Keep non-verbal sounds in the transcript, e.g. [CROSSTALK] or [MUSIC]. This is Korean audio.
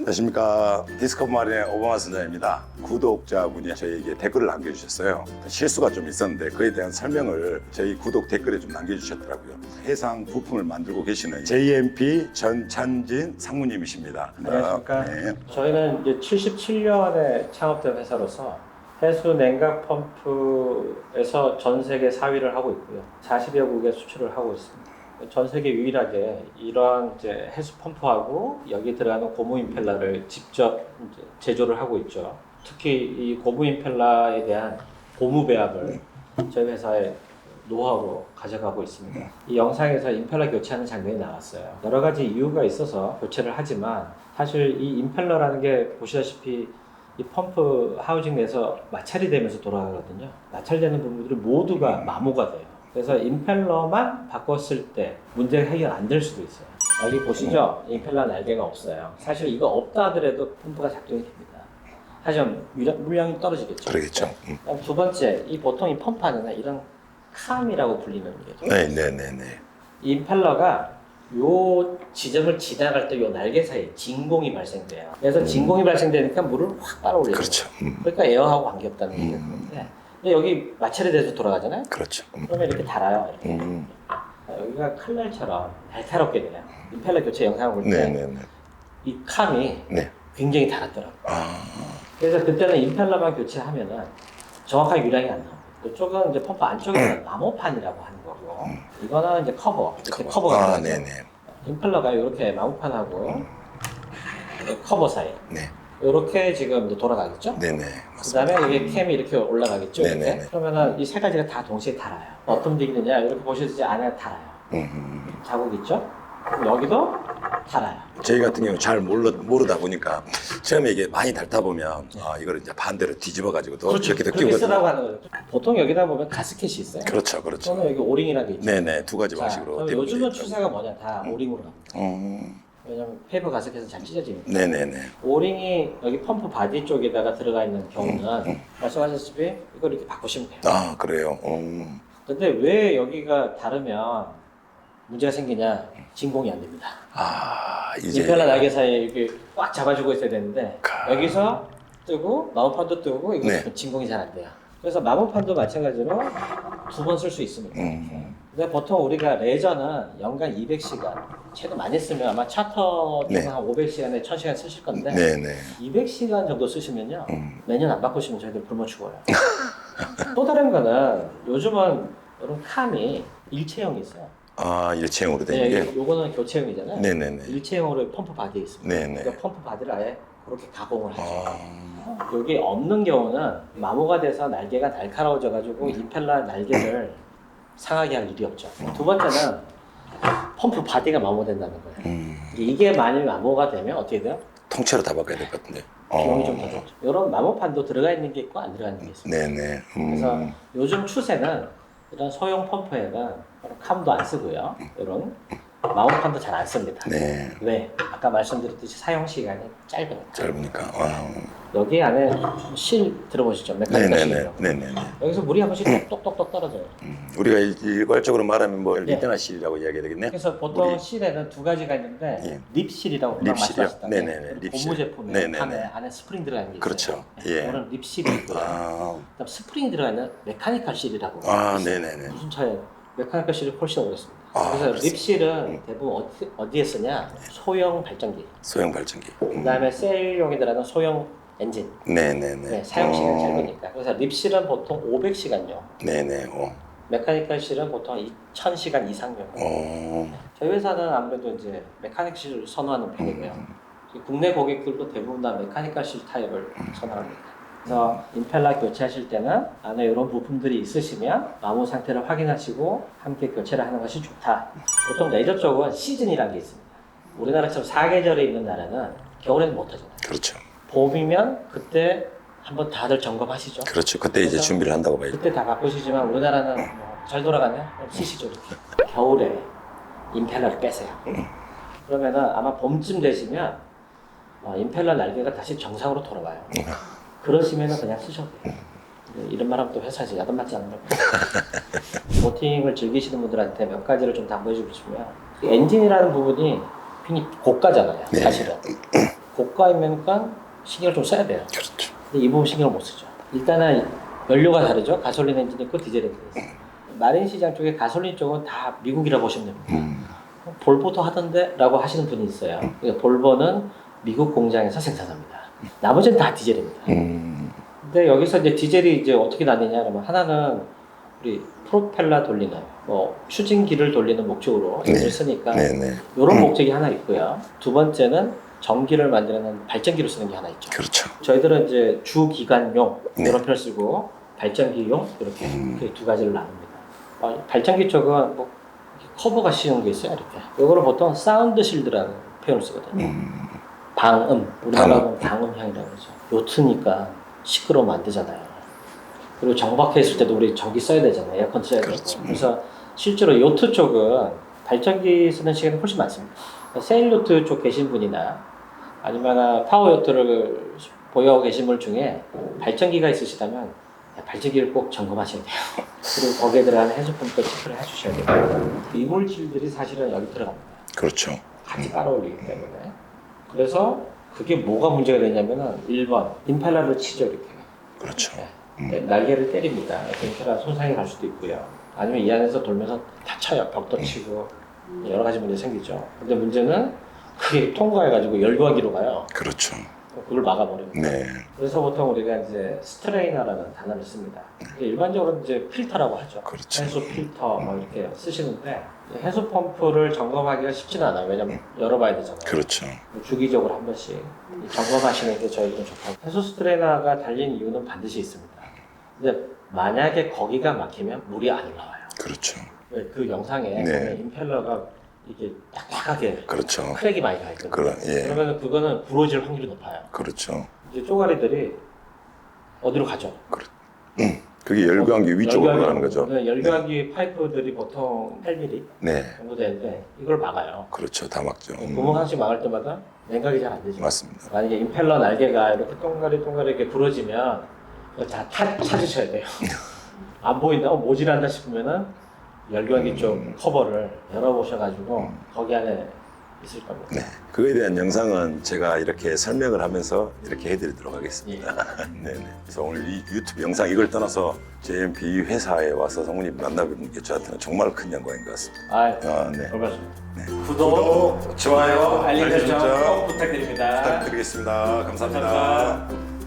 안녕하십니까 디스커브 마린의 오바마 선장입니다 구독자분이 저희에게 댓글을 남겨주셨어요 실수가 좀 있었는데 그에 대한 설명을 저희 구독 댓글에 좀 남겨주셨더라고요 해상 부품을 만들고 계시는 JMP 전찬진 상무님이십니다 안녕하십니까. 네. 저희는 이제 77년에 창업된 회사로서 해수 냉각 펌프에서 전 세계 4위를 하고 있고요. 40여 국에 수출을 하고 있습니다. 전 세계 유일하게 이러한 이제 해수 펌프하고 여기 들어가는 고무 임펠러를 직접 제조를 하고 있죠. 특히 이 고무 임펠러에 대한 고무 배합을 저희 회사의 노하우로 가져가고 있습니다. 이 영상에서 임펠러 교체하는 장면이 나왔어요. 여러 가지 이유가 있어서 교체를 하지만 사실 이 임펠러라는 게 보시다시피 이 펌프 하우징 내에서 마찰이 되면서 돌아가거든요. 마찰되는 부분들이 모두가 마모가 돼요. 그래서 임펠러만 바꿨을 때 문제가 해결 안 될 수도 있어요. 여기 보시죠? 임펠러 날개가 없어요. 사실 이거 없다 하더라도 펌프가 작동이 됩니다. 하지만 물량- 물량이 떨어지겠죠. 그러겠죠 음. 그다음 두 번째, 이 보통 이 펌프 안에는 이런 캄이라고 불리는 게 네 네 네 네 이 임펠러가 요 지점을 지나갈 때 요 날개 사이에 진공이 발생돼요. 그래서 진공이 발생되니까 물을 확 빨아올리는 그렇죠 음. 거예요. 그러니까 에어하고 관계없다는 얘기가 그런데 근데 여기 마찰이 돼서 돌아가잖아요. 그렇죠 음. 그러면 이렇게 달아요. 이렇게. 음. 여기가 칼날처럼 날카롭게 돼요. 임펠러 교체 영상을 볼 때 이 네네네 캄이 네. 굉장히 달았더라고요. 아, 그래서 그때는 임펠러만 교체하면은 정확하게 유량이 안 나옵니다. 이쪽은 이제 펌프 안쪽에는 마모판이라고 하는 거고, 이거는 이제 커버, 이렇게 커버. 가 아. 네네 임펠러가 이렇게 마모판하고 커버 사이, 네 이렇게 지금 이제 돌아가겠죠? 네네 그 다음에 이게 캠이 이렇게 올라가겠죠? 이렇게? 네네네. 그러면은 이 세 가지가 다 동시에 달아요. 어떤 움직이느냐, 이렇게 보시듯이 안에 달아요. 음. 자국 있죠? 여기도 달아요. 저희 같은 경우 잘 몰라, 모르다 보니까 처음에 이게 많이 닳다 보면 아, 이거를 이제 반대로 뒤집어 가지고 또 이렇게 그렇게. 쓰라고 하는 거죠. 보통 여기다 보면 가스켓이 있어요. 그렇죠, 그렇죠. 또는 여기 오링이라는 게 있죠. 네네 두 가지 자, 방식으로. 그럼 요즘은. 추세가 뭐냐 다 오링으로 갑니다. 음, 왜냐면 페이퍼 가스켓은 잘 찢어지니까. 네네네. 오링이 여기 펌프 바디 쪽에다가 들어가 있는 경우는 말씀하셨다시피 이걸 이렇게 바꾸시면 돼요. 아 그래요. 음, 근데 왜 여기가 다르면 문제가 생기냐? 진공이 안 됩니다. 아 이제 임펠러 날개 사이에 이렇게 꽉 잡아주고 있어야 되는데 가- 여기서 뜨고 마모판도 뜨고 이거 네. 진공이 잘 안 돼요. 그래서 마모판도 마찬가지로 두 번 쓸 수 있습니다. 음, 근데 보통 우리가 레저는 연간 200시간, 최대 많이 쓰면 아마 차터 네. 중한 500시간에 1000시간 쓰실 건데 네 네. 200시간 정도 쓰시면요 음, 매년 안 바꾸시면 저희들 굶어 죽어요. [LAUGHS] 또 다른 거는 요즘은 이런 캄이 일체형이 있어요. 아 일체형으로 된 네, 게. 요거는 교체형이잖아요. 네네네. 일체형으로 펌프 바디에 있습니다. 네네. 그러니까 펌프 바디를 아예 그렇게 가공을 하죠. 아, 여기 없는 경우는 마모가 돼서 날개가 날카로워져 가지고 임펠러 날개를 상하게 할 일이 없죠. 두 번째는 펌프 바디가 마모된다는 거예요. 음, 이게 만일 마모가 되면 어떻게 돼요? 통째로 다 바꿔야 될 것 같은데. 비용이 어, 좀더 들죠. 이런 마모판도 들어가 있는 게 있고 안 들어가 있는 게 있습니다. 네네. 그래서 음, 요즘 추세는 이런 소형 펌프에는 이런 캄도 안 쓰고요. 이런 마모판도 잘 안 씁니다. 네. 왜? 아까 말씀드렸듯이 사용 시간이 짧으니까. 짧으니까. 아, 여기 안에 실 들어보시죠? 메카니컬 네네네. 실이요. 네네네. 여기서 물이 한 번씩 똑똑똑 떨어져요. 음, 우리가 일- 일괄적으로 말하면 뭐 네. 리테나실이라고 이야기해야 되겠네. 그래서 보통 물이- 실에는 두 가지가 있는데 예. 립실이라고 금방 립실이요? 말씀하셨다면 네네네, 립실. 고무 제품에 네네네. 안에, 안에 스프링 들어가 있는 게 있어요. 그렇죠. 네, 예. 이거는 립실이 있고요. 아, 그다음 스프링이 들어가 있는 메카니컬 실이라고. 아, 있어요. 네네네. 무슨 차이예요? 메카니컬 실이 훨씬 어렵습니다. 아, 그래서 그렇습니다. 립실은 대부분 어디, 어디에 쓰냐? 소형 발전기. 소형 발전기. 음, 그다음에 들어가는 소형 엔진. 네네네. 네, 사용 시간이 어, 짧으니까. 그래서 립실은 보통 500시간요. 네네. 어. 메카니컬 실은 보통 2000시간 이상요. 어. 저희 회사는 아무래도 이제 메카닉 실을 선호하는 편이고요. 국내 고객들도 대부분 다 메카니컬 실 타입을 선호합니다. 그래서 임펠러 교체하실 때는 안에 이런 부품들이 있으시면 마모 상태를 확인하시고 함께 교체를 하는 것이 좋다. 보통 레저 쪽은 시즌이라는 게 있습니다. 우리나라처럼 사계절에 있는 나라는 겨울에는 못 하잖아요. 그렇죠. 봄이면 그때 한번 다들 점검하시죠. 그렇죠. 그때 이제 그래서 준비를 한다고 봐야죠. 그때 다 바꾸시지만 우리나라는 뭐잘 돌아가네? 쓰시죠 이렇게. 겨울에 임펠러를 빼세요. 그러면은 아마 봄쯤 되시면 어, 임펠러 날개가 다시 정상으로 돌아와요. 그러시면은 그냥 쓰셔도 돼요. 근데 이런 말하면 또 회사에서 야단 맞지 않으려고. 보팅을 [LAUGHS] 즐기시는 분들한테 몇 가지를 좀 당부해 주고 싶으면 이 엔진이라는 부분이 굉장히 고가잖아요. 네. 사실은. [CLEARS THROAT] 고가이면까 신경을 좀 써야 돼요. 그렇죠. 근데 이 부분 신경을 못 쓰죠. 일단은 연료가 다르죠. 가솔린 엔진 있고 디젤 엔진 있어요. 마린 시장 쪽에 가솔린 쪽은 다 미국이라 보시면 됩니다. 음, 볼보도 하던데 라고 하시는 분이 있어요. 그러니까 볼보는 미국 공장에서 생산합니다. 나머지는 다 디젤입니다. 음, 근데 여기서 이제 디젤이 이제 어떻게 나뉘냐 그러면 하나는 우리 프로펠러 돌리는 뭐 추진기를 돌리는 목적으로 네. 엔진을 쓰니까 네 네. 이런 목적이 하나 있고요. 두 번째는 전기를 만드는 발전기로 쓰는 게 하나 있죠. 그렇죠. 저희들은 이제 주기관용 네. 이런 표현을 쓰고 발전기용 이렇게 음. 그두 가지를 나눕니다. 어, 발전기 쪽은 뭐 커버가 씌운 게 있어요. 이렇게. 이거를 보통 사운드 실드라는 표현을 쓰거든요. 음, 방음 우리나라 방음. 하면 방음 향이라고 그러죠. 요트니까 시끄러우면 안 되잖아요. 그리고 정박해 있을 때도 우리 전기 써야 되잖아요. 에어컨 써야. 되고. 그래서 실제로 요트 쪽은 발전기 쓰는 시간이 훨씬 많습니다. 세일 요트 쪽 계신 분이나 아니면 파워 요트를 보유하고 계신 분 중에 발전기가 있으시다면 발전기를 꼭 점검하셔야 돼요. [LAUGHS] 그리고 거기에 들어가는 해수펌도 체크를 해주셔야 돼요. 이물질들이 사실은 여기 들어갑니다. 그렇죠. 같이 따라올리기 때문에 그래서 그게 뭐가 문제가 되냐면은 1번 임팔라를 치죠 이렇게 그렇죠. 네, 날개를 때립니다. 임팔라 손상이 갈 수도 있고요. 아니면 이 안에서 돌면서 다쳐요. 벽도 치고. 여러 가지 문제 생기죠. 근데 문제는 그게 통과해가지고 열과기로 가요. 그렇죠. 그걸 막아버립니다 네. 그래서 보통 우리가 이제 스트레이너라는 단어를 씁니다 이게 일반적으로 이제 필터라고 하죠 그렇죠. 해수 필터 뭐 이렇게 쓰시는데 해수 펌프를 점검하기가 쉽지는 않아요. 왜냐면 열어봐야 되잖아요. 그렇죠. 뭐 주기적으로 한 번씩 이 점검하시는 게 저희들은 좋다고. 해수 스트레이너가 달린 이유는 반드시 있습니다. 근데 만약에 거기가 막히면 물이 안 올라와요. 그렇죠. 왜 그 영상에 네. 보면 임펠러가 이게 딱딱하게 그렇죠. 크랙이 많이 가 있거든요. 그런 예. 그러면 그거는 부러질 확률이 높아요. 그렇죠. 이제 쪼가리들이 어디로 가죠? 그게 열광기 위쪽으로 가는 거죠. 네, 열교하기 파이프들이 보통 8mm 네. 정도 되는데 이걸 막아요. 그렇죠. 다 막죠. 음, 구멍 하나씩 막을 때마다 냉각이 잘 안 되죠. 맞습니다. 만약에 임펠러 날개가 이렇게 동가리 동가리 이렇게 부러지면 그거 다 타, 찾으셔야 돼요. [LAUGHS] 안 보인다, 어, 모질한다 싶으면은 열교하기 쪽 음. 커버를 열어보셔가지고 거기 안에 있을 겁니다. 네. 그거에 대한 영상은 제가 이렇게 설명을 하면서 이렇게 해드리도록 하겠습니다. 예. 네네. [LAUGHS] 그래서 오늘 이 유튜브 영상 이걸 떠나서 JMP 회사에 와서 성우님 만나뵙는 게 저한테는 정말 큰 영광인 것 같습니다. 아, 아, 네. 네. 구독, 좋아요, 알림 설정 설정 꼭 부탁드립니다. 부탁드리겠습니다 감사합니다. 감사합니다.